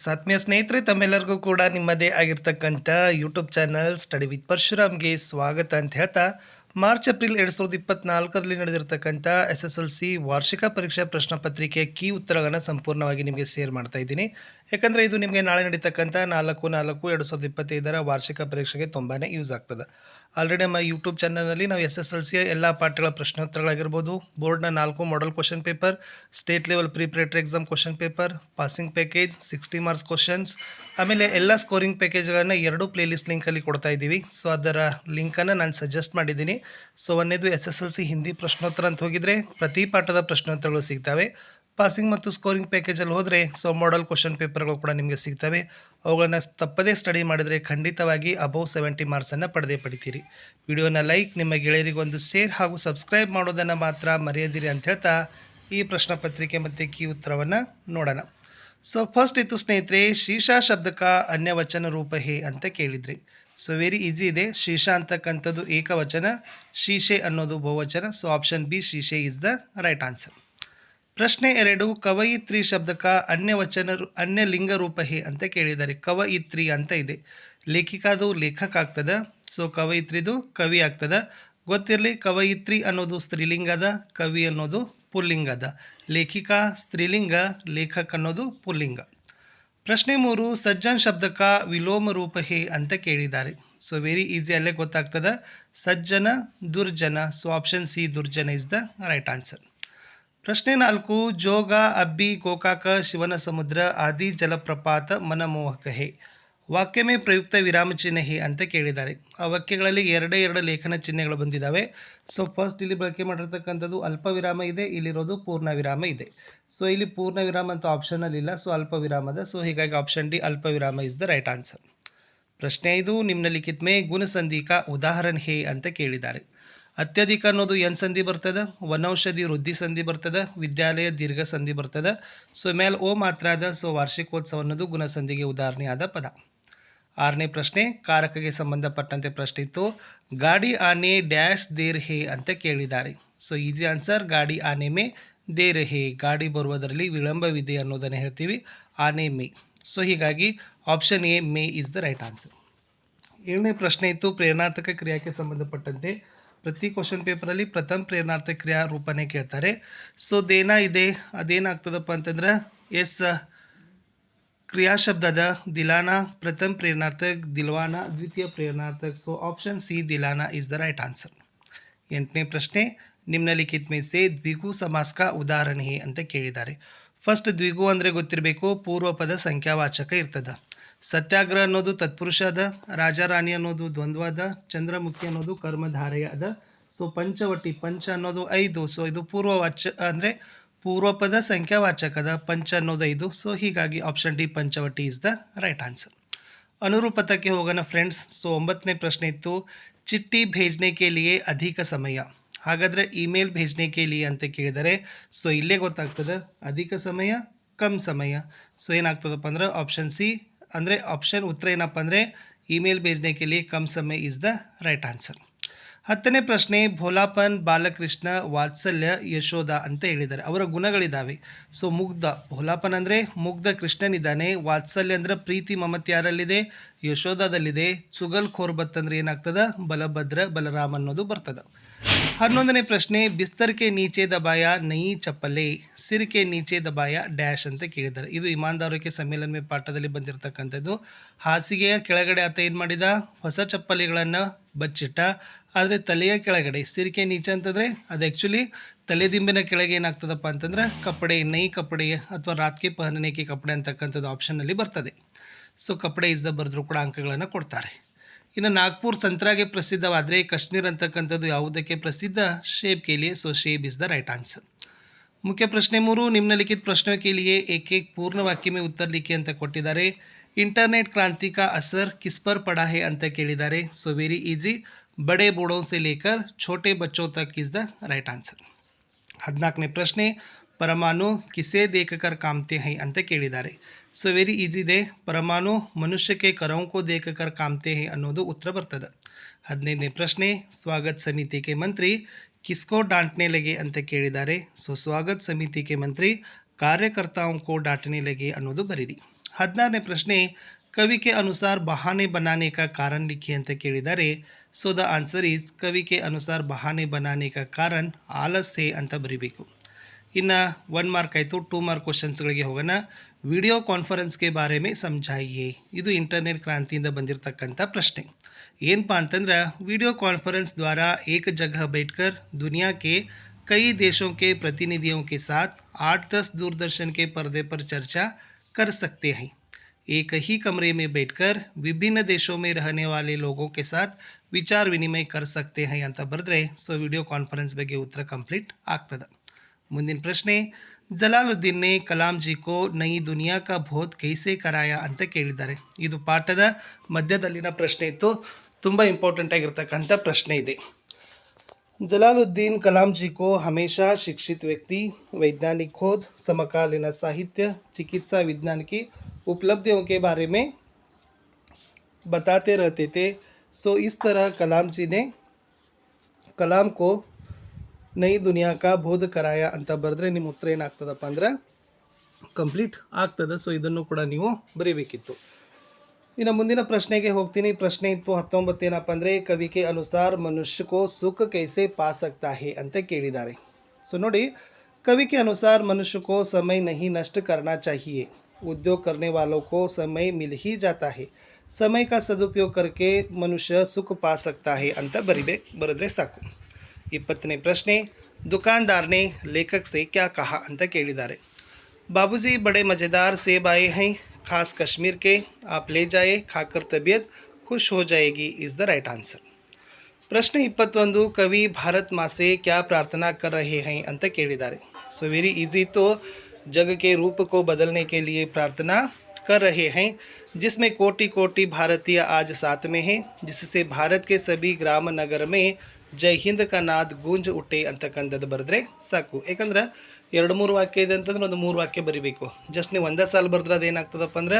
ಆತ್ಮೀಯ ಸ್ನೇಹಿತರೆ, ತಮ್ಮೆಲ್ಲರಿಗೂ ಕೂಡ ನಿಮ್ಮದೇ ಆಗಿರ್ತಕ್ಕಂಥ ಯೂಟ್ಯೂಬ್ ಚಾನಲ್ ಸ್ಟಡಿ ವಿತ್ ಪರಶುರಾಮ್ಗೆ ಸ್ವಾಗತ ಅಂತ ಹೇಳ್ತಾ, ಮಾರ್ಚ್, ಏಪ್ರಿಲ್ ಎರಡು ಸಾವಿರದ ಇಪ್ಪತ್ನಾಲ್ಕರಲ್ಲಿ ನಡೆದಿರ್ತಕ್ಕಂಥ ಎಸ್ ಎಸ್ ಎಲ್ ಸಿ ವಾರ್ಷಿಕ ಪರೀಕ್ಷಾ ಪ್ರಶ್ನೆ ಪತ್ರಿಕೆ ಕೀ ಉತ್ತರಗಳನ್ನು ಸಂಪೂರ್ಣವಾಗಿ ನಿಮಗೆ ಶೇರ್ ಮಾಡ್ತಾ ಇದ್ದೀನಿ. ಯಾಕಂದರೆ ಇದು ನಿಮಗೆ ನಾಳೆ ನಡೀತಕ್ಕಂಥ ನಾಲ್ಕು ನಾಲ್ಕು ಎರಡು ಸಾವಿರದ ಇಪ್ಪತ್ತೈದರ ವಾರ್ಷಿಕ ಪರೀಕ್ಷೆಗೆ ತುಂಬಾ ಯೂಸ್ ಆಗ್ತದೆ. ಆಲ್ರೆಡಿ ನಮ್ಮ ಯೂಟ್ಯೂಬ್ ಚಾನಲ್ನಲ್ಲಿ ನಾವು ಎಸ್ ಎಸ್ ಎಲ್ ಸಿ ಎಲ್ಲ ಪಾಠಗಳ ಪ್ರಶ್ನೋತ್ತರಗಳಾಗಿರ್ಬೋದು, ಬೋರ್ಡ್ನ ನಾಲ್ಕು model question paper state level preparatory exam question paper passing package sixty marks questions ಆಮೇಲೆ ಎಲ್ಲ ಸ್ಕೋರಿಂಗ್ ಪ್ಯಾಕೇಜ್ಗಳನ್ನು ಎರಡು ಪ್ಲೇಲಿಸ್ಟ್ ಲಿಂಕಲ್ಲಿ ಕೊಡ್ತಾ ಇದ್ದೀವಿ. ಸೊ ಅದರ ಲಿಂಕನ್ನು ನಾನು ಸಜೆಸ್ಟ್ ಮಾಡಿದ್ದೀನಿ. So ಒಂದೇದು S S L C Hindi ಪ್ರಶ್ನೋತ್ತರ ಅಂತ ಹೋಗಿದ್ರೆ ಪ್ರತಿ ಪಾಠದ ಪ್ರಶ್ನೋತ್ತರಗಳು ಸಿಗ್ತವೆ. ಪಾಸಿಂಗ್ ಮತ್ತು ಸ್ಕೋರಿಂಗ್ ಪ್ಯಾಕೇಜಲ್ಲಿ ಹೋದರೆ ಸೊ ಮಾಡಲ್ ಕ್ವಶನ್ ಪೇಪರ್ಗಳು ಕೂಡ ನಿಮಗೆ ಸಿಗ್ತವೆ. ಅವುಗಳನ್ನು ತಪ್ಪದೇ ಸ್ಟಡಿ ಮಾಡಿದರೆ ಖಂಡಿತವಾಗಿ ಅಬೌವ್ ಸೆವೆಂಟಿ ಮಾರ್ಕ್ಸನ್ನು ಪಡೆದೇ ಪಡಿತೀರಿ. ವಿಡಿಯೋನ ಲೈಕ್ ನಿಮ್ಮ ಗೆಳೆಯರಿಗೊಂದು ಶೇರ್ ಹಾಗೂ ಸಬ್ಸ್ಕ್ರೈಬ್ ಮಾಡೋದನ್ನು ಮಾತ್ರ ಮರೆಯದಿರಿ ಅಂತ ಹೇಳ್ತಾ ಈ ಪ್ರಶ್ನೆ ಪತ್ರಿಕೆ ಮತ್ತು ಕೀ ಉತ್ತರವನ್ನು ನೋಡೋಣ. ಸೊ ಫಸ್ಟ್ ಇತ್ತು ಸ್ನೇಹಿತರೆ, ಶೀಶಾ ಶಬ್ದಕ ಅನ್ಯವಚನ ರೂಪ ಹೇ ಅಂತ ಕೇಳಿದ್ರಿ. ಸೊ ವೆರಿ ಈಸಿ ಇದೆ. ಶೀಶಾ ಅಂತಕ್ಕಂಥದ್ದು ಏಕವಚನ, ಶೀಶೆ ಅನ್ನೋದು ಬಹುವಚನ. ಸೊ ಆಪ್ಷನ್ ಬಿ ಶೀಶೆ ಇಸ್ ದ ರೈಟ್ ಆನ್ಸರ್ ಪ್ರಶ್ನೆ ಎರಡು, ಕವಯಿತ್ರಿ ಶಬ್ದಕ ಅನ್ಯವಚನ ಅನ್ಯ ಲಿಂಗ ರೂಪ ಹೇ ಅಂತ ಕೇಳಿದ್ದಾರೆ. ಕವಯಿತ್ರಿ ಅಂತ ಇದೆ. ಲೇಖಿಕಾದು ಲೇಖಕ ಆಗ್ತದ. ಸೊ ಕವಯಿತ್ರಿದು ಕವಿ ಆಗ್ತದ. ಗೊತ್ತಿರಲಿ, ಕವಯಿತ್ರಿ ಅನ್ನೋದು ಸ್ತ್ರೀಲಿಂಗದ, ಕವಿ ಅನ್ನೋದು ಪುಲ್ಲಿಂಗದ. ಲೇಖಿಕಾ, ಸ್ತ್ರೀಲಿಂಗ, ಲೇಖಕ ಅನ್ನೋದು ಪುಲ್ಲಿಂಗ. ಪ್ರಶ್ನೆ ಮೂರು, ಸಜ್ಜನ್ ಶಬ್ದಕ ವಿಲೋಮ ರೂಪ ಹೇ ಅಂತ ಕೇಳಿದ್ದಾರೆ. ಸೊ ವೆರಿ ಈಸಿ ಅಲ್ಲೇ ಗೊತ್ತಾಗ್ತದ. ಸಜ್ಜನ, ದುರ್ಜನ. ಸೊ ಆಪ್ಷನ್ ಸಿ ದುರ್ಜನ ಇಸ್ ದ ರೈಟ್ ಆನ್ಸರ್ ಪ್ರಶ್ನೆ ನಾಲ್ಕು, ಜೋಗ, ಅಬ್ಬಿ, ಗೋಕಾಕ ಶಿವನ ಸಮುದ್ರ ಆದಿ, ಜಲಪ್ರಪಾತ ಮನಮೋಹಕ ಹೇ ವಾಕ್ಯಮೇ ಪ್ರಯುಕ್ತ ವಿರಾಮ ಚಿಹ್ನೆ ಹೇ ಅಂತ ಕೇಳಿದ್ದಾರೆ. ಆ ವಾಕ್ಯಗಳಲ್ಲಿ ಎರಡೇ ಎರಡು ಲೇಖನ ಚಿಹ್ನೆಗಳು ಬಂದಿದ್ದಾವೆ. ಸೊ ಫಸ್ಟ್ ಇಲ್ಲಿ ಬಳಕೆ ಮಾಡಿರ್ತಕ್ಕಂಥದ್ದು ಅಲ್ಪ ವಿರಾಮ ಇದೆ, ಇಲ್ಲಿರೋದು ಪೂರ್ಣ ವಿರಾಮ ಇದೆ. ಸೊ ಇಲ್ಲಿ ಪೂರ್ಣ ವಿರಾಮ ಅಂತ ಆಪ್ಷನಲ್ಲಿ ಇಲ್ಲ. ಸೊ ಅಲ್ಪ ವಿರಾಮದ. ಸೊ ಹೀಗಾಗಿ ಆಪ್ಷನ್ ಡಿ ಅಲ್ಪ ವಿರಾಮ ಇಸ್ ದ ರೈಟ್ ಆನ್ಸರ್ ಪ್ರಶ್ನೆ ಐದು ನಿಮ್ಮಲ್ಲಿ ಮೇ ಗುಣಸಂಧಿಕ ಉದಾಹರಣೆ ಹೇ ಅಂತ ಕೇಳಿದ್ದಾರೆ. ಅತ್ಯಧಿಕ ಅನ್ನೋದು ಎನ್ ಸಂಧಿ ಬರ್ತದ? ವನೌಷಧಿ ವೃದ್ಧಿ ಸಂಧಿ ಬರ್ತದ? ವಿದ್ಯಾಲಯ ದೀರ್ಘ ಸಂಧಿ ಬರ್ತದ? ಸೊ ಮೇಲ್ ಓ ಮಾತ್ರ ಅದ ಸೊ ವಾರ್ಷಿಕೋತ್ಸವ ಅನ್ನೋದು ಗುಣಸಂಧಿಗೆ ಉದಾಹರಣೆಯಾದ ಪದ. ಆರನೇ ಪ್ರಶ್ನೆ, ಕಾರಕಗೆ ಸಂಬಂಧಪಟ್ಟಂತೆ ಪ್ರಶ್ನೆ ಇತ್ತು. ಗಾಡಿ ಆನೆ ಡ್ಯಾಶ್ ದೇರ್ ಹೇ ಅಂತ ಕೇಳಿದ್ದಾರೆ. ಸೊ ಈಸಿ ಆನ್ಸರ್, ಗಾಡಿ ಆನೆ ಮೇ ದೇರ್ ಹೇ. ಗಾಡಿ ಬರುವುದರಲ್ಲಿ ವಿಳಂಬವಿದೆ ಅನ್ನೋದನ್ನು ಹೇಳ್ತೀವಿ. ಆನೆ ಮೇ. ಸೊ ಹೀಗಾಗಿ ಆಪ್ಷನ್ ಎ ಮೇ ಇಸ್ ದ ರೈಟ್ ಆನ್ಸರ್. ಏಳನೇ ಪ್ರಶ್ನೆ ಇತ್ತು ಪ್ರೇರಣಾರ್ಥಕ ಕ್ರಿಯಾಕ್ಕೆ ಸಂಬಂಧಪಟ್ಟಂತೆ ಪ್ರತಿ ಕ್ವಶನ್ ಪೇಪರಲ್ಲಿ ಪ್ರಥಮ ಪ್ರೇರಣಾರ್ಥಕ ಕ್ರಿಯಾ ರೂಪನೇ ಕೇಳ್ತಾರೆ. ಸೊ ದೇನ ಇದೆ, ಅದೇನಾಗ್ತದಪ್ಪ ಅಂತಂದ್ರೆ, ಎಸ್ ಕ್ರಿಯಾ ಶಬ್ದದ ದಿಲಾನ, ಪ್ರಥಮ ಪ್ರೇರಣಾರ್ಥಕ್ ದಿಲ್ವಾನ, ದ್ವಿತೀಯ ಪ್ರೇರಣಾರ್ಥಕ್ ಸೊ ಆಪ್ಷನ್ ಸಿ ದಿಲಾನ ಇಸ್ ದ ರೈಟ್ ಆನ್ಸರ್ ಎಂಟನೇ ಪ್ರಶ್ನೆ ನಿಮ್ನಲಿಖಿತ ಮೇಸೆ ದ್ವಿಗು ಸಮಾಸ್ಕ ಉದಾಹರಣೆ ಅಂತ ಕೇಳಿದ್ದಾರೆ. ಫಸ್ಟ್ ದ್ವಿಗು ಅಂದರೆ ಗೊತ್ತಿರಬೇಕು, ಪೂರ್ವಪದ ಸಂಖ್ಯಾವಾಚಕ ಇರ್ತದ. ಸತ್ಯಾಗ್ರಹ ಅನ್ನೋದು ತತ್ಪುರುಷ ಅದ, ರಾಜಾರಾಣಿ ಅನ್ನೋದು ದ್ವಂದ್ವ ಅದ, ಚಂದ್ರಮುಖಿ ಅನ್ನೋದು ಕರ್ಮಧಾರೆಯ ಅದ. ಸೊ ಪಂಚವಟಿ, ಪಂಚ ಅನ್ನೋದು ಐದು. ಸೊ ಇದು ಪೂರ್ವವಾಚ, ಅಂದರೆ ಪೂರ್ವಪದ ಸಂಖ್ಯಾವಾಚಕದ ಪಂಚ ಅನ್ನೋದು ಐದು. ಸೊ ಹೀಗಾಗಿ option D Panchavati is the right answer ಅನುರೂಪತಕ್ಕೆ ಹೋಗೋಣ ಫ್ರೆಂಡ್ಸ್ ಸೊ ಒಂಬತ್ತನೇ ಪ್ರಶ್ನೆ ಇತ್ತು, ಚಿಟ್ಟಿ ಭೇಜ್ನೆ ಕೆ ಲಿಯೆ ಅಧಿಕ ಸಮಯ? ಹಾಗಾದರೆ ಇಮೇಲ್ ಭೇಜ್ನೆ ಕೆ ಲಿಯೆ ಅಂತ ಕೇಳಿದರೆ ಸೊ ಇಲ್ಲೇ ಗೊತ್ತಾಗ್ತದೆ, ಅಧಿಕ ಸಮಯ, ಕಮ್ ಸಮಯ? ಸೊ ಏನಾಗ್ತದಪ್ಪ ಅಂದ್ರೆ ಆಪ್ಷನ್ ಸಿ ಅಂದರೆ ಆಪ್ಷನ್ ಉತ್ತರ ಏನಪ್ಪ ಅಂದರೆ ಇಮೇಲ್ ಭೇಜ್ನೆ ಕೆ ಲಿಯೆ ಕಮ್ ಸಮಯ ಇಸ್ ದ ರೈಟ್ ಆನ್ಸರ್ ಹತ್ತನೇ ಪ್ರಶ್ನೆ, ಭೋಲಾಪನ್, ಬಾಲಕೃಷ್ಣ, ವಾತ್ಸಲ್ಯ ಯಶೋಧ ಅಂತ ಹೇಳಿದ್ದಾರೆ. ಅವರ ಗುಣಗಳಿದ್ದಾವೆ ಸೊ ಮುಗ್ಧ. ಭೋಲಾಪನ್ ಅಂದರೆ ಮುಗ್ಧ ಕೃಷ್ಣನಿದ್ದಾನೆ. ವಾತ್ಸಲ್ಯ ಅಂದರೆ ಪ್ರೀತಿ ಮಮತ್ಯಾರಲ್ಲಿದೆ ಯಶೋಧದಲ್ಲಿದೆ ಸುಗಲ್ ಖೋರ್ಬತ್ ಅಂದರೆ ಏನಾಗ್ತದ? ಬಲಭದ್ರ ಬಲರಾಮ್ ಅನ್ನೋದು ಬರ್ತದ. ಹನ್ನೊಂದನೇ ಪ್ರಶ್ನೆ, ಬಿಸ್ತರ್ಕೆ ನೀಚೆ ದಬಾಯ ನೈ ಚಪ್ಪಲೆ, ಸಿರಿಕೆ ನೀಚೆ ದಬಾಯ ಡ್ಯಾಶ್ ಅಂತ ಕೇಳಿದ್ದಾರೆ. ಇದು ಇಮಾನ್ದಾರಕ್ಕೆ ಸಮ್ಮೇಳನ ಪಾಠದಲ್ಲಿ ಬಂದಿರತಕ್ಕಂಥದ್ದು. ಹಾಸಿಗೆಯ ಕೆಳಗಡೆ ಆತ ಏನು ಮಾಡಿದ? ಹೊಸ ಚಪ್ಪಲಿಗಳನ್ನು ಬಚ್ಚಿಟ್ಟ. ಆದರೆ ತಲೆಯ ಕೆಳಗಡೆ, ಸಿರಿಕೆ ನೀಚೆ ಅಂತಂದರೆ ಅದು ಆ್ಯಕ್ಚುಲಿ ತಲೆದಿಂಬಿನ ಕೆಳಗೆ ಏನಾಗ್ತದಪ್ಪ ಅಂತಂದ್ರೆ ಕಪ್ಪಡೆ, ನೈ ಕಪ್ಪಡೆ ಅಥವಾ ರಾತ್ಕೆ ಪಹನನೇಕೆ ಕಪ್ಪಡೆ ಅಂತಕ್ಕಂಥದ್ದು ಆಪ್ಷನ್ನಲ್ಲಿ ಬರ್ತದೆ. ಸೊ ಕಪ್ಪಡೆ ಇಸ್ದ ಬರೆದ್ರೂ ಕೂಡ ಅಂಕಗಳನ್ನು ಕೊಡ್ತಾರೆ. ಇನ್ನು ನಾಗ್ಪುರ್ ಸಂತ್ರಾಗೆ ಪ್ರಸಿದ್ಧವಾದರೆ ಕಾಶ್ಮೀರ್ ಅಂತಕ್ಕಂಥದ್ದು ಯಾವುದಕ್ಕೆ ಪ್ರಸಿದ್ಧ? ಶೇಬ್ ಕೇಳಿಯೇ ಸೊ ಶೇಬ್ ಇಸ್ ದ ರೈಟ್ ಆನ್ಸರ್ ಮುಖ್ಯ ಪ್ರಶ್ನೆ ಮೂರು ನಿಮ್ನಲಿಖಿತ ಪ್ರಶ್ನೆ ಕೇಳಿಯೇ ಏಕೇಕ್ ಏಕ್ ಪೂರ್ಣ ವಾಕ್ಯಮೇ ಉತ್ತರಲಿಕ್ಕೆ ಅಂತ ಕೊಟ್ಟಿದ್ದಾರೆ. ಇಂಟರ್ನೆಟ್ ಕ್ರಾಂತಿ ಕಾ ಅಸರ್ ಕಿಸ್ ಪರ್ ಪಡಾ ಹೇ ಅಂತ ಕೇಳಿದ್ದಾರೆ. ಸೊ ವೆರಿ ಈಸಿ ಬಡೆ ಬೋಡೋ ಸೆ ಲೇಕರ್ ಛೋಟೆ ಬಚ್ಚೋ ತಕ್ ಇಸ್ ದ ರೈಟ್ ಆನ್ಸರ್ ಹದಿನಾಲ್ಕನೇ ಪ್ರಶ್ನೆ ಪರಮಾಣು ಕಿಸೇ ದೇಖಕರ್ ಕಾಮ್ತೆ ಹೈ ಅಂತ ಕೇಳಿದ್ದಾರೆ. ಸೊ ವೆರಿ ಈಸಿ ದೇ ಪರಮಾಣು ಮನುಷ್ಯಕ್ಕೆ ಕರೋಂಕೋ ದೇಖಕರ್ ಕಾಮ್ತೆ ಹೈ ಅನ್ನೋದು ಉತ್ತರ ಬರ್ತದೆ. ಹದಿನೈದನೇ ಪ್ರಶ್ನೆ, ಸ್ವಾಗತ್ ಸಮಿತಿಗೆ ಮಂತ್ರಿ ಕಿಸ್ಕೋ ಡಾಂಟ್ನೆ ಲಗೆ ಅಂತ ಕೇಳಿದ್ದಾರೆ. ಸೊ ಸ್ವಾಗತ್ ಸಮಿತಿಗೆ ಮಂತ್ರಿ ಕಾರ್ಯಕರ್ತಾಂಕೋ ಡಾಂಟನೆ ಲಗೆ ಅನ್ನೋದು ಬರೀರಿ. ಹದಿನಾರನೇ ಪ್ರಶ್ನೆ ಕವಿಕೆ ಅನುಸಾರ ಬಹಾನೆ ಬನಾನೆ ಕಾ ಕಾರಣ ಲಿಖಿ ಅಂತ ಕೇಳಿದ್ದಾರೆ. ಸೊ ದ ಆನ್ಸರ್ ಈಸ್ ಕವಿಕೆ ಅನುಸಾರ ಬಹಾನೆ ಬನಾನೆ ಕಾ ಕಾರಣ ಆಲಸ್ ಅಂತ ಬರೀಬೇಕು. इन वन मार्क आयु टू मार्क क्वेश्चन होगा वीडियो कॉन्फरेन्स के बारे में समझाइए इतना इंटरनेट क्रांत बंद प्रश्ने ऐनपंद्रे वीडियो कॉन्फरेन्स द्वारा एक जगह बैठकर दुनिया के कई देशों के प्रतिनिधियों के साथ आठ दस दूरदर्शन के पर्दे पर चर्चा कर सकते हैं एक ही कमरे में बैठकर विभिन्न देशों में रहने वाले लोगों के साथ विचार विनिमय कर सकते हैं अंत बरद्रे सो वीडियो कॉन्फरेन्स बेहे उत्तर कंप्लीट आगद ಮುಂದಿನ ಪ್ರಶ್ನೆ ಜಲಾಲುದ್ದೀನ್ ನೆ ಕಲಾಂ ಜಿ ಕೋ ನೈ ದುನಿಯಾ ಕಾ ಬೋಧ್ ಕೈಸೆ ಕರಾಯ ಅಂತ ಕೇಳಿದ್ದಾರೆ ಇದು ಪಾಠದ ಮಧ್ಯದಲ್ಲಿನ ಪ್ರಶ್ನೆ ಇತ್ತು ತುಂಬ ಇಂಪಾರ್ಟೆಂಟ್ ಆಗಿರ್ತಕ್ಕಂಥ ಪ್ರಶ್ನೆ ಇದೆ जलालुद्दीन कलाम जी को हमेशा शिक्षित व्यक्ति वैज्ञानिक खोज समकालीन साहित्य चिकित्सा विज्ञान की उपलब्धियों के बारे में बताते रहते थे सो इस तरह कलाम जी ने ಕಲಾಂ ಕೋ ನೈ ದುನಿಯಾಕ ಬೋಧ ಕರಾಯ ಅಂತ ಬರೆದ್ರೆ ನಿಮ್ಮ ಉತ್ತರ ಏನಾಗ್ತದಪ್ಪ ಅಂದ್ರೆ ಕಂಪ್ಲೀಟ್ ಆಗ್ತದೆ ಸೊ ಇದನ್ನು ಕೂಡ ನೀವು ಬರೀಬೇಕಿತ್ತು ಇನ್ನು ಮುಂದಿನ ಪ್ರಶ್ನೆಗೆ ಹೋಗ್ತೀನಿ ಪ್ರಶ್ನೆ ಇತ್ತು ಹತ್ತೊಂಬತ್ತು ಏನಪ್ಪ ಅಂದರೆ ಕವಿಕೆ ಅನುಸಾರ ಮನುಷ್ಯಕೋ ಸುಖ ಕೈಸೆ ಪಾಸಕ್ತಾಹೆ ಅಂತ ಕೇಳಿದ್ದಾರೆ ಸೊ ನೋಡಿ ಕವಿಕೆ ಅನುಸಾರ ಮನುಷ್ಯಕೋ ಸಮಯ ನಹಿ ನಷ್ಟ ಕರ್ನಾ ಚಾಹಿಯೆ ಉದ್ಯೋಗ ಕರ್ನೆ ವಾಲೋಕೋ ಸಮಯ ಮಿಲ್ ಹಿ ಜಾತಾ ಹೆ ಸಮಯ ಕಾ ಸದುಪಯೋಗ ಕರ್ಕೆ ಮನುಷ್ಯ ಸುಖ ಪಾ ಸಕ್ತಾ ಹೆ ಅಂತ ಬರಿಬೇ ಬರೆದ್ರೆ ಸಾಕು ಇಪ್ಪತ್ತನೇ ಪ್ರಶ್ನೆ दुकानदार ने लेखक से क्या कहा ಅಂತ ಕೇಳಿದ್ದಾರೆ बाबूजी बड़े मज़ेदार सेब आए हैं खास कश्मीर के आप ले जाए खाकर तबीयत खुश हो जाएगी इज़ द राइट आंसर ಪ್ರಶ್ನೆ ಇಪ್ಪತ್ತೊಂದು ಕವಿ ಭಾರತ್ ಮಾಸೆ ಕ್ಯಾ ಪ್ರಾರ್ಥನಾ ಕರ್ ರಹೆ ಹೈ ಅಂತ ಕೇಳಿದ್ದಾರೆ ಸೊ ವೆರಿ ಈಸಿ तो जग के रूप को बदलने के लिए प्रार्थना कर रहे हैं जिसमें कोटि कोटि भारतीय आज साथ में हैं जिससे भारत के सभी ग्राम नगर में ಜೈ ಹಿಂದ್ ಕನಾದ್ ಗೂಂಜ್ ಉಟ್ಟೆ ಅಂತಕ್ಕಂಥದ್ದು ಬರೆದ್ರೆ ಸಾಕು. ಯಾಕಂದ್ರೆ ಎರಡು ಮೂರು ವಾಕ್ಯ ಇದೆ ಅಂತಂದ್ರೆ ಒಂದು ಮೂರು ವಾಕ್ಯ ಬರಿಬೇಕು. ಜಸ್ಟ್ ನೀವು ಒಂದೇ ಸಾಲು ಬರೆದ್ರೆ ಅದೇನಾಗ್ತದಪ್ಪ ಅಂದ್ರೆ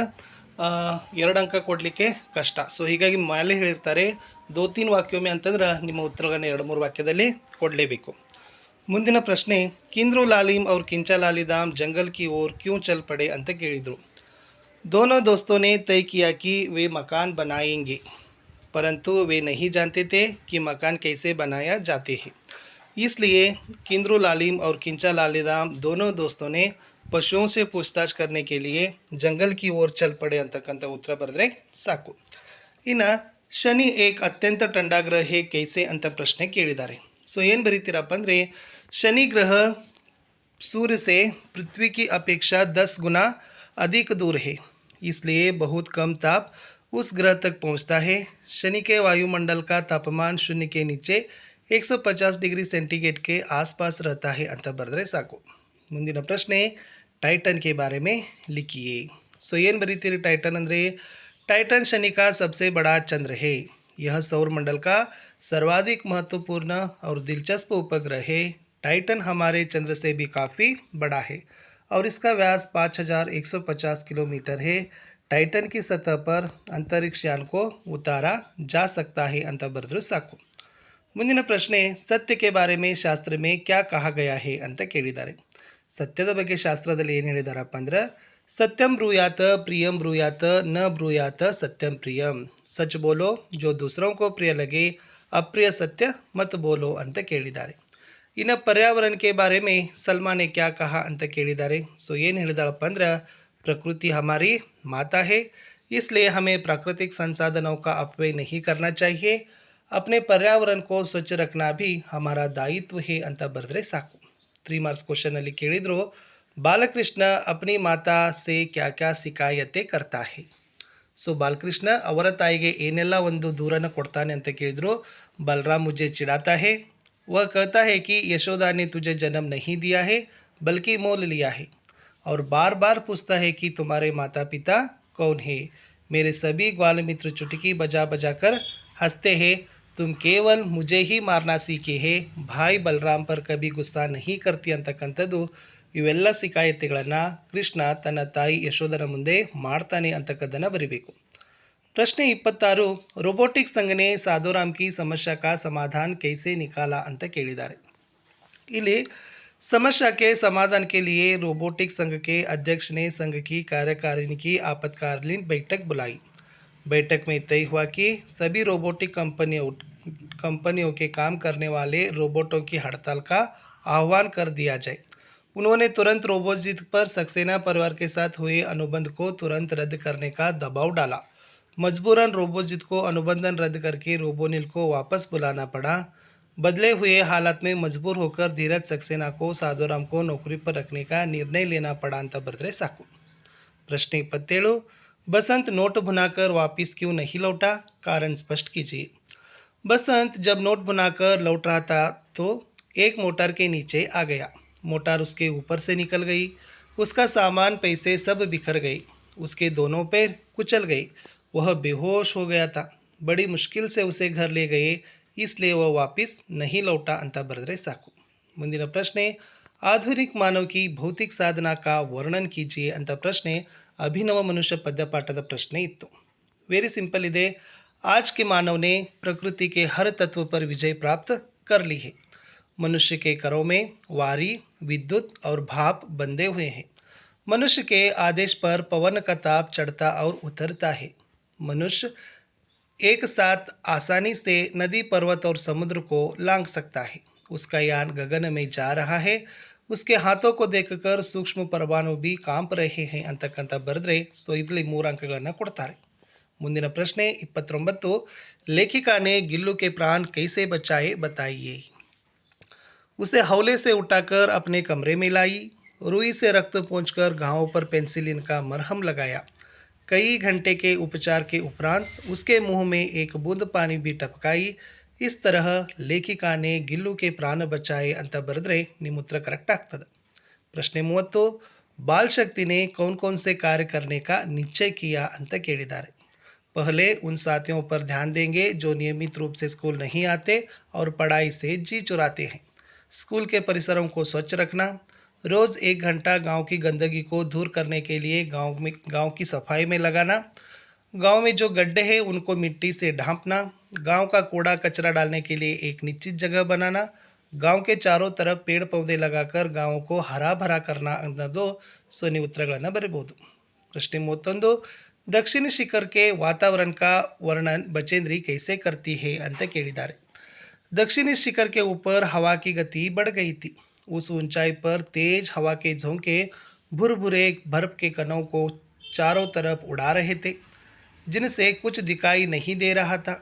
ಎರಡು ಅಂಕ ಕೊಡಲಿಕ್ಕೆ ಕಷ್ಟ. ಸೊ ಹೀಗಾಗಿ ಮೇಲೆ ಹೇಳಿರ್ತಾರೆ ದೋ ತೀನ್ ವಾಕ್ಯೊಮ್ಮೆ ಅಂತಂದ್ರೆ ನಿಮ್ಮ ಉತ್ತರಗಳನ್ನ ಎರಡು ಮೂರು ವಾಕ್ಯದಲ್ಲಿ ಕೊಡಲೇಬೇಕು. ಮುಂದಿನ ಪ್ರಶ್ನೆ, ಕಿಂದ್ರು ಲಾಲಿಮ್ ಅವ್ರ ಕಿಂಚ ಲಾಲಿದಾಮ್ ಜಂಗಲ್ ಕಿ ಓರ್ ಕ್ಯೂ ಚಲ್ಪಡೆ ಅಂತ ಕೇಳಿದರು. ದೋನೋ ದೋಸ್ತೋನೆ ತೈ ಕಿಯಾಕಿ ವೇ ಮಕಾನ್ ಬನಾಯಿಂಗಿ. परंतु वे नहीं जानते थे कि मकान कैसे बनाया जाते हैं इसलिए किंद्रू लालिम और किंचा लालिदाम दोनों दोस्तों ने पशुओं से पूछताछ करने के लिए जंगल की ओर चल पड़े ಅಂತಕ್ಕಂಥ ಉತ್ತರ ಬರೆದ್ರೆ ಸಾಕು ಇನ್ನು ಶನಿ ಏಕ್ ಅತ್ಯಂತ ಟಂಡಾಗ್ರಹ ಹೇ ಕೈಸೆ ಅಂತ ಪ್ರಶ್ನೆ ಕೇಳಿದ್ದಾರೆ ಸೊ ಏನು ಬರೀತೀರಪ್ಪ ಅಂದರೆ ಶನಿ ಗ್ರಹ सूर्य से पृथ्वी की अपेक्षा दस गुना अधिक दूर है इसलिए बहुत कम ताप उस ग्रह तक पहुंचता है शनि के वायुमंडल का तापमान शून्य के नीचे 150 डिग्री सेंटीग्रेड के आसपास रहता है ಅಂತ ಬರೆದ್ರೆ ಸಾಕು ಮುಂದಿನ ಪ್ರಶ್ನೆ टाइटन के बारे में लिखिए सो ಏನು ಬರೀತೀರಿ टाइटन ಅಂದರೆ टाइटन शनि का सबसे बड़ा चंद्र है यह सौर मंडल का सर्वाधिक महत्वपूर्ण और दिलचस्प उपग्रह है टाइटन हमारे चंद्र से भी काफ़ी बड़ा है और इसका व्यास 5150 किलोमीटर है टाइटन की सतह पर अंतरिक्ष यान को उतारा जा सकता है अंत बरद्रु साकु मुद्दे प्रश्न, सत्य के बारे में शास्त्र में क्या कहा गया है? अंत केदार सत्यद बे शास्त्र सत्यम ब्रूयात, प्रियम ब्रूयात, न ब्रूयात, सत्यम प्रियम। सच बोलो, जो दूसरों को प्रिय लगे, अप्रिय सत्य मत बोलो, अंत केदार इन पर्यावरण के बारे में सलमा ने क्या कहा? अंत केदारे सो ऐनप अरे प्रकृति हमारी माता है, इसलिए हमें प्राकृतिक संसाधनों का अपव्यय नहीं करना चाहिए। अपने पर्यावरण को स्वच्छ रखना भी हमारा दायित्व है, अंत बर्द्रे साकु। थ्री मार्क्स क्वेश्चन अली केड़िद्रो, बालकृष्ण अपनी माता से क्या क्या शिकायतें करता है? सो, बालकृष्ण और के ऐने दूर को बलराम मुझे चिड़ाता है। वह कहता है कि, यशोदा ने तुझे जन्म नहीं दिया है, बल्कि मोल लिया है। और बार बार पूछता है कि तुम्हारे माता पिता कौन है मेरे सभी ग्वाल मित्र चुटकी बजा बजा कर हंसते हैं तुम केवल मुझे ही मारना सीखे है भाई बलराम पर कभी गुस्सा नहीं करती ಅಂತಕ್ಕಂಥದ್ದು ಇವೆಲ್ಲ ಸಿಕಾಯತೆಗಳನ್ನು ಕೃಷ್ಣ ತನ್ನ ತಾಯಿ ಯಶೋಧನ ಮುಂದೆ ಮಾಡ್ತಾನೆ ಅಂತಕ್ಕದ್ದನ್ನು ಬರಿಬೇಕು ಪ್ರಶ್ನೆ ಇಪ್ಪತ್ತಾರು रोबोटिक संघ ने साधुराम की समस्या का समाधान कैसे निकाला ಅಂತ ಕೇಳಿದ್ದಾರೆ ಇಲ್ಲಿ समस्या के समाधान के लिए रोबोटिक संघ के अध्यक्ष ने संघ की कार्यकारिणी की आपातकालीन बैठक बुलाई। बैठक में तय हुआ कि सभी रोबोटिक कंपनियों कंपनियों के काम करने वाले रोबोटों की हड़ताल का आह्वान कर दिया जाए। उन्होंने तुरंत रोबोजित पर सक्सेना परिवार के साथ हुए अनुबंध को तुरंत रद्द करने का दबाव डाला। मजबूरन रोबोजित को अनुबंधन रद्द करके रोबोनिल को वापस बुलाना पड़ा। बदले हुए हालात में मजबूर होकर धीरज सक्सेना को साधुराम को नौकरी पर रखने का निर्णय लेना पड़ा, अंत बरतरे साकू। प्रश्न इपत्तेलु बसंत नोट भुनाकर वापस क्यों नहीं लौटा? कारण स्पष्ट कीजिए। बसंत जब नोट भुनाकर लौट रहा था तो एक मोटर के नीचे आ गया। मोटर उसके ऊपर से निकल गई। उसका सामान, पैसे सब बिखर गई उसके दोनों पैर कुचल गए। वह बेहोश हो गया था। बड़ी मुश्किल से उसे घर ले गए। इसलिए वह वापस नहीं लौटा ಅಂತ ಬರೆದ್ರೆ ಸಾಕು ಮುಂದಿನ ಪ್ರಶ್ನೆ ಆಧುನಿಕ ಮಾನವ ಕಿ ಭೌತಿಕ ಸಾಧನಾ ಕಾ ವರ್ಣನ್ ಕೀಜಿಯೆ ಅಂತ ಪ್ರಶ್ನೆ ಅಭಿನವ ಮನುಷ್ಯ ಪದ್ಯಪಾಠದ ಪ್ರಶ್ನೆ ಇತ್ತು ವೆರಿ सिंपल ಇದೆ आज के मानव ने प्रकृति के हर तत्व पर विजय प्राप्त कर ली है मनुष्य के करों में वारी विद्युत और भाप बंधे हुए हैं मनुष्य के आदेश पर पवन का ताप चढ़ता और उतरता है मनुष्य एक साथ आसानी से नदी पर्वत और समुद्र को लांग सकता है उसका यान गगन में जा रहा है उसके हाथों को देखकर ಸೂಕ್ಷ್ಮ ಪರಮಾಣು ಬಿ ಕಾಂಪ್ ರಹೆ ಹೇ ಅಂತಕ್ಕಂಥ ಬರೆದ್ರೆ ಸೊ ಇದರಲ್ಲಿ ಮೂರು ಅಂಕಗಳನ್ನು ಕೊಡ್ತಾರೆ ಮುಂದಿನ ಪ್ರಶ್ನೆ ಇಪ್ಪತ್ತೊಂಬತ್ತು ಲೇಖಿಕಾನೆ ಗಿಲ್ಲು के प्राण कैसे बचाए बताइए उसे हौले से उठाकर अपने कमरे में लाई रुई से रक्त पहुँचकर घावों पर पेंसिलिन का मरहम लगाया कई घंटे के उपचार के उपरांत उसके मुंह में एक बूंद पानी भी टपकाई इस तरह ಲೇಖಿಕಾ ने ಗಿಲ್ಲು के प्राण बचाए ಅಂತ ಬರೆದ್ರೆ ನಿಮ್ಮ ಉತ್ತರ ಕರೆಕ್ಟ್ ಆಗ್ತದೆ ಪ್ರಶ್ನೆ ಮೂವತ್ತು बाल शक्ति ने कौन कौन से कार्य करने का निश्चय किया ಅಂತ ಕೇಳಿದ್ದಾರೆ पहले उन साथियों पर ध्यान देंगे जो नियमित रूप से स्कूल नहीं आते और पढ़ाई से जी चुराते हैं स्कूल के परिसरों को स्वच्छ रखना रोज़ एक घंटा गांव की गंदगी को दूर करने के लिए गांव में गांव की सफाई में लगाना गांव में जो गड्ढे हैं उनको मिट्टी से ढांपना गांव का कूड़ा कचरा डालने के लिए एक निश्चित जगह बनाना गांव के चारों तरफ पेड़ पौधे लगाकर गांव को हरा भरा करना ಅನ್ನೋದು ಸೊ ನೀವು ಉತ್ತರಗಳನ್ನು ಬರೀಬಹುದು ಪ್ರಶ್ನೆ ಮೂವತ್ತೊಂದು ದಕ್ಷಿಣ ಶಿಖರಕ್ಕೆ वातावरण का वर्णन बचेंद्री कैसे करती है ಅಂತ ಕೇಳಿದ್ದಾರೆ दक्षिणी शिखर के ऊपर हवा की गति बढ़ गई थी उस ऊंचाई पर तेज हवा के झोंके भुरभुरे बर्फ के कणों को चारों तरफ उड़ा रहे थे जिनसे कुछ दिखाई नहीं दे रहा था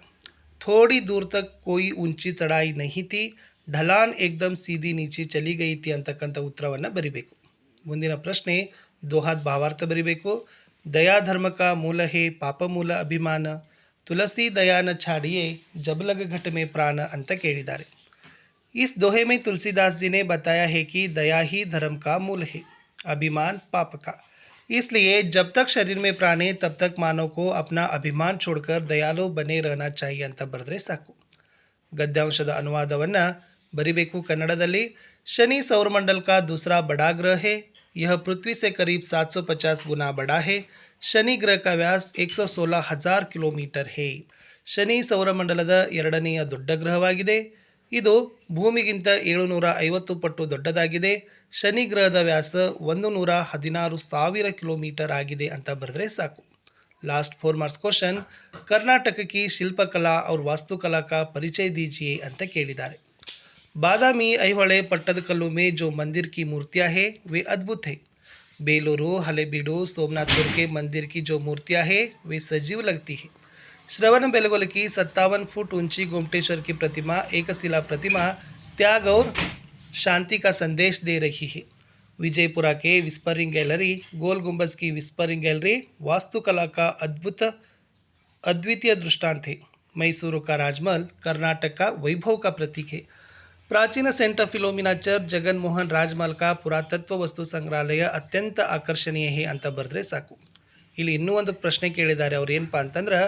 थोड़ी दूर तक कोई ऊंची चढ़ाई नहीं थी ढलान एकदम सीधी नीचे चली गई थी ಅಂತಕ್ಕಂಥ ಉತ್ತರವನ್ನು ಬರಿಬೇಕು ಮುಂದಿನ ಪ್ರಶ್ನೆ ದೋಹಾದ್ ಭಾವಾರ್ಥ ಬರಿಬೇಕು ದಯಾ ಧರ್ಮಕ ಮೂಲ ಹೇ ಪಾಪ ಮೂಲ ಅಭಿಮಾನ ತುಳಸಿ ದಯಾನ ಛಾಡಿಯೇ जबलग घट में प्राण ಅಂತ ಕೇಳಿದ್ದಾರೆ इस दोहे में तुलसीदास जी ने बताया है कि दया ही धर्म का मूल है अभिमान पाप का इसलिए जब तक शरीर में प्राण है तब तक मानव को अपना अभिमान छोड़कर दयालु बने रहना चाहिए ಅಂತ ಬರೆದ್ರೆ ಸಾಕು ಗದ್ಯಾಂಶದ ಅನುವಾದವನ್ನು ಬರಿಬೇಕು ಕನ್ನಡದಲ್ಲಿ शनि सौरमंडल का दूसरा बड़ा ग्रह है यह पृथ्वी से करीब 750 गुना बड़ा है ಶನಿ ಗ್ರಹ का व्यास 116 ಹಜಾರ್ ಕಿಲೋಮೀಟರ್ ಹೇ ಶನಿ ಸೌರಮಂಡಲದ ಎರಡನೆಯ ದೊಡ್ಡ ಗ್ರಹವಾಗಿದೆ ಇದು ಭೂಮಿಗಿಂತ ಏಳುನೂರ ಐವತ್ತು ಪಟ್ಟು ದೊಡ್ಡದಾಗಿದೆ. ಶನಿ ಗ್ರಹದ ವ್ಯಾಸ ಒಂದು ನೂರ ಹದಿನಾರು ಸಾವಿರ ಕಿಲೋಮೀಟರ್ ಆಗಿದೆ ಅಂತ ಬರೆದ್ರೆ ಸಾಕು. ಲಾಸ್ಟ್ ಫೋರ್ ಮಾರ್ಕ್ಸ್ ಕ್ವಶನ್, ಕರ್ನಾಟಕಕ್ಕೆ ಶಿಲ್ಪಕಲಾ ಅವ್ರ ವಾಸ್ತುಕಲಾಕ ಪರಿಚಯ ದೀಜಿಯೇ ಅಂತ ಕೇಳಿದ್ದಾರೆ. ಬಾದಾಮಿ ಐಹೊಳೆ ಪಟ್ಟದಕಲ್ಲು ಮೇ ಜೋ ಮಂದಿರ್ ಕಿ ಮೂರ್ತಿಯಾ ಹೇ, ವೇ ಅದ್ಭುತ ಹೇ. ಬೇಲೂರು, ಹಲೆಬೀಡು ಸೋಮನಾಥ್ಪುರ್ ಮಂದಿರ್ ಕಿ ಜೋ ಮೂರ್ತಿಯಾ ಹೇ, ವೇ ಸಜೀವ್ ಲಗ್ತಿ ಹೇ. श्रवण बेलगोल की सत्तावन फुट ऊंची गोमटेश्वर की प्रतिमा एक शिला प्रतिमा त्याग और शांति का संदेश दे रही है विजयपुरा के विस्परिंग गैलरी गोल गुंबज की विस्परिंग गैलरी वास्तुकला का अद्भुत अद्वितीय दृष्टांत है मैसूर का राजमहल कर्नाटक का वैभव का प्रतीक है प्राचीन Saint Philomena church Jagan Mohan Rajmahal ಕಾ ಪುರಾತತ್ವ ವಸ್ತು ಸಂಗ್ರಹಾಲಯ ಅತ್ಯಂತ ಆಕರ್ಷಣೀಯ ಹೇ ಅಂತ ಬರೆದ್ರೆ ಸಾಕು ಇಲ್ಲಿ ಇನ್ನೂ ಒಂದು ಪ್ರಶ್ನೆ ಕೇಳಿದ್ದಾರೆ ಅವ್ರು ಏನಪ್ಪ ಅಂತಂದ್ರೆ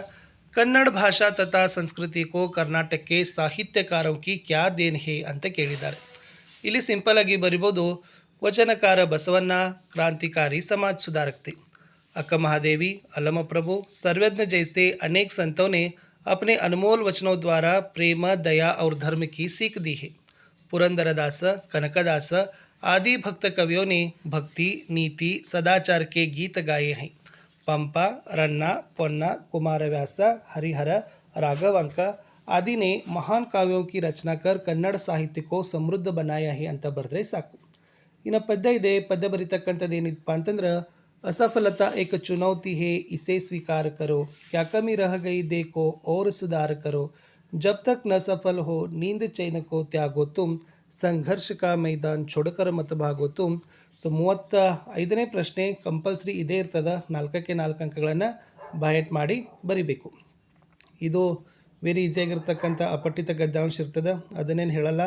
ಕನ್ನಡ ಭಾಷಾ ತಥಾ ಸಂಸ್ಕೃತಿ ಕೋ ಕರ್ನಾಟಕಕ್ಕೆ ಸಾಹಿತ್ಯಕಾರಂ ಕಿ ಕ್ಯಾ ದೇನ್ ಹೇ ಅಂತ ಕೇಳಿದ್ದಾರೆ ಇಲ್ಲಿ ಸಿಂಪಲ್ ಆಗಿ ಬರಿಬೋದು वचनकार बसवन्ना क्रांतिकारी समाज सुधारक थे अक्का महादेवी अलम प्रभु सर्वज्ञ जैसे अनेक संतों ने अपने अनमोल वचनों द्वारा प्रेम दया और धर्म की सीख दी है पुरंदरदास कनकदास आदि भक्त कवियों ने भक्ति नीति सदाचार के गीत गाए हैं पंप रन्ना पन्ना कुमारव्यास हरिहर राघवंक आदि ने महान काव्यों की रचना कर कन्नड़ साहित्य को समृद्ध बनाया है अंत बरद्रे साकु इन ಇದೆ, ಪದ್ಯ ಬರೀತಕ್ಕಂಥದ್ದು असफलता एक चुनौती है इसे स्वीकार करो क्या कमी रह गई देखो और सुधार करो जब तक न सफल हो नींद चैन को त्यागो तुम ಸಂಘರ್ಷ ಕಾ ಮೈದಾನ್ ಚೊಡಕರ ಮತ್ತು ಭಾಗೋ ತುಮ್ ಸೊ, ಮೂವತ್ತ ಐದನೇ ಪ್ರಶ್ನೆ ಕಂಪಲ್ಸರಿ ಇದೇ ಇರ್ತದೆ. ನಾಲ್ಕಕ್ಕೆ ನಾಲ್ಕು ಅಂಕಗಳನ್ನು ಬಾಯಟ್ ಮಾಡಿ ಬರಿಬೇಕು. ಇದು ವೆರಿ ಈಸಿಯಾಗಿರ್ತಕ್ಕಂಥ ಅಪಠಿತ ಗದ್ಯಾಂಶ ಇರ್ತದೆ. ಅದನ್ನೇನು ಹೇಳಲ್ಲ.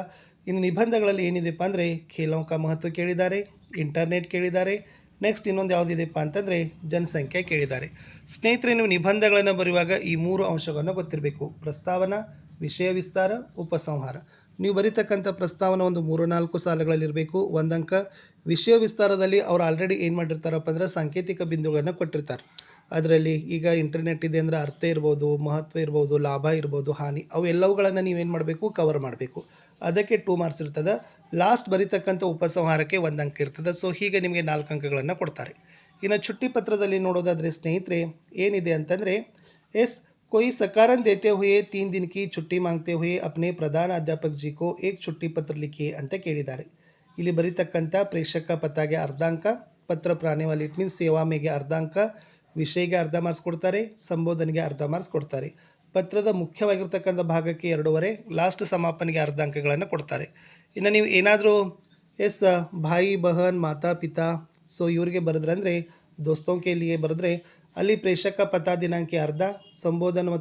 ಇನ್ನು ನಿಬಂಧಗಳಲ್ಲಿ ಏನಿದೆಪ್ಪ ಅಂದರೆ ಖೇಲೋಂಕ ಮಹತ್ವ ಕೇಳಿದ್ದಾರೆ ಇಂಟರ್ನೆಟ್ ಕೇಳಿದ್ದಾರೆ ನೆಕ್ಸ್ಟ್ ಇನ್ನೊಂದು ಯಾವುದಿದೆಪ್ಪ ಅಂತಂದರೆ, ಜನಸಂಖ್ಯೆ ಕೇಳಿದ್ದಾರೆ. ಸ್ನೇಹಿತರೆ, ನೀವು ನಿಬಂಧಗಳನ್ನು ಬರೆಯುವಾಗ ಈ ಮೂರು ಅಂಶಗಳನ್ನು ಗೊತ್ತಿರಬೇಕು. ಪ್ರಸ್ತಾವನಾ, ವಿಷಯ ವಿಸ್ತಾರ, ಉಪಸಂಹಾರ. ನೀವು ಬರೀತಕ್ಕಂಥ ಪ್ರಸ್ತಾವನೆ ಒಂದು ಮೂರು ನಾಲ್ಕು ಸಾಲುಗಳಲ್ಲಿರಬೇಕು ಒಂದಂಕ ವಿಷಯ ವಿಸ್ತಾರದಲ್ಲಿ ಅವ್ರು ಆಲ್ರೆಡಿ ಏನು ಮಾಡಿರ್ತಾರಪ್ಪ ಅಂದ್ರೆ ಸಾಂಕೇತಿಕ ಬಿಂದುಗಳನ್ನು ಕೊಟ್ಟಿರ್ತಾರೆ. ಅದರಲ್ಲಿ ಈಗ ಇಂಟರ್ನೆಟ್ ಇದೆ ಅಂದರೆ ಅರ್ಥ ಇರ್ಬೋದು, ಮಹತ್ವ ಇರ್ಬೋದು, ಲಾಭ ಇರ್ಬೋದು, ಹಾನಿ ಅವೆಲ್ಲವುಗಳನ್ನು ನೀವೇನು ಮಾಡಬೇಕು? ಕವರ್ ಮಾಡಬೇಕು. ಅದಕ್ಕೆ ಟೂ ಮಾರ್ಕ್ಸ್ ಇರ್ತದೆ. ಲಾಸ್ಟ್ ಬರೀತಕ್ಕಂಥ ಉಪಸಂಹಾರಕ್ಕೆ ಒಂದು ಅಂಕ ಇರ್ತದೆ. ಸೊ ಹೀಗೆ ನಿಮಗೆ ನಾಲ್ಕು ಅಂಕಗಳನ್ನು ಕೊಡ್ತಾರೆ. ಇನ್ನು ಚುಟ್ಟಿ ಪತ್ರದಲ್ಲಿ ನೋಡೋದಾದರೆ ಸ್ನೇಹಿತರೆ, ಏನಿದೆ ಅಂತಂದರೆ, ಎಸ್ कोई सकारण देते हुए तीन दिन की छुट्टी मांगते हुए अपने प्रधान अध्यापक जी को एक छुट्टी पत्र लिखिए ಅಂತ ಕೇಳಿದ್ದಾರೆ ಇಲ್ಲಿ ಬರೀತಕ್ಕಂಥ ಪ್ರೇಕ್ಷಕ ಪತ್ರಗೆ ಅರ್ಧ ಅಂಕ ಪತ್ರ ಪ್ರಾಣಿವಲ್ಲಿ ಇಟ್ ಮೀನ್ಸ್ ಸೇವಾ ಮೇಗೆ ಅರ್ಧ ಅಂಕ ವಿಷಯಗೆ ಅರ್ಧ ಮಾರ್ಕ್ಸ್ ಕೊಡ್ತಾರೆ ಸಂಬೋಧನೆಗೆ ಅರ್ಧ ಮಾರ್ಕ್ಸ್ ಕೊಡ್ತಾರೆ ಪತ್ರದ ಮುಖ್ಯವಾಗಿರ್ತಕ್ಕಂಥ ಭಾಗಕ್ಕೆ ಎರಡೂವರೆ ಲಾಸ್ಟ್ ಸಮಾಪನೆಗೆ ಅರ್ಧ ಅಂಕಗಳನ್ನು ಕೊಡ್ತಾರೆ ಇನ್ನು ನೀವು ಏನಾದರೂ ಎಸ್ ಭಾಯಿ ಬಹನ್ ಮಾತಾ ಪಿತಾ ಸೊ ಇವರಿಗೆ ಬರೆದ್ರಂದರೆ ದೋಸ್ತೋಂ ಕೆ ಲಿಯೆ ಬರೆದ್ರೆ ಅಲ್ಲಿ ಪ್ರೇಕ್ಷಕ ಪತ ದಿನಾಂಕ ಅರ್ಧ ಸಂಬೋಧನ ಮತ್ತು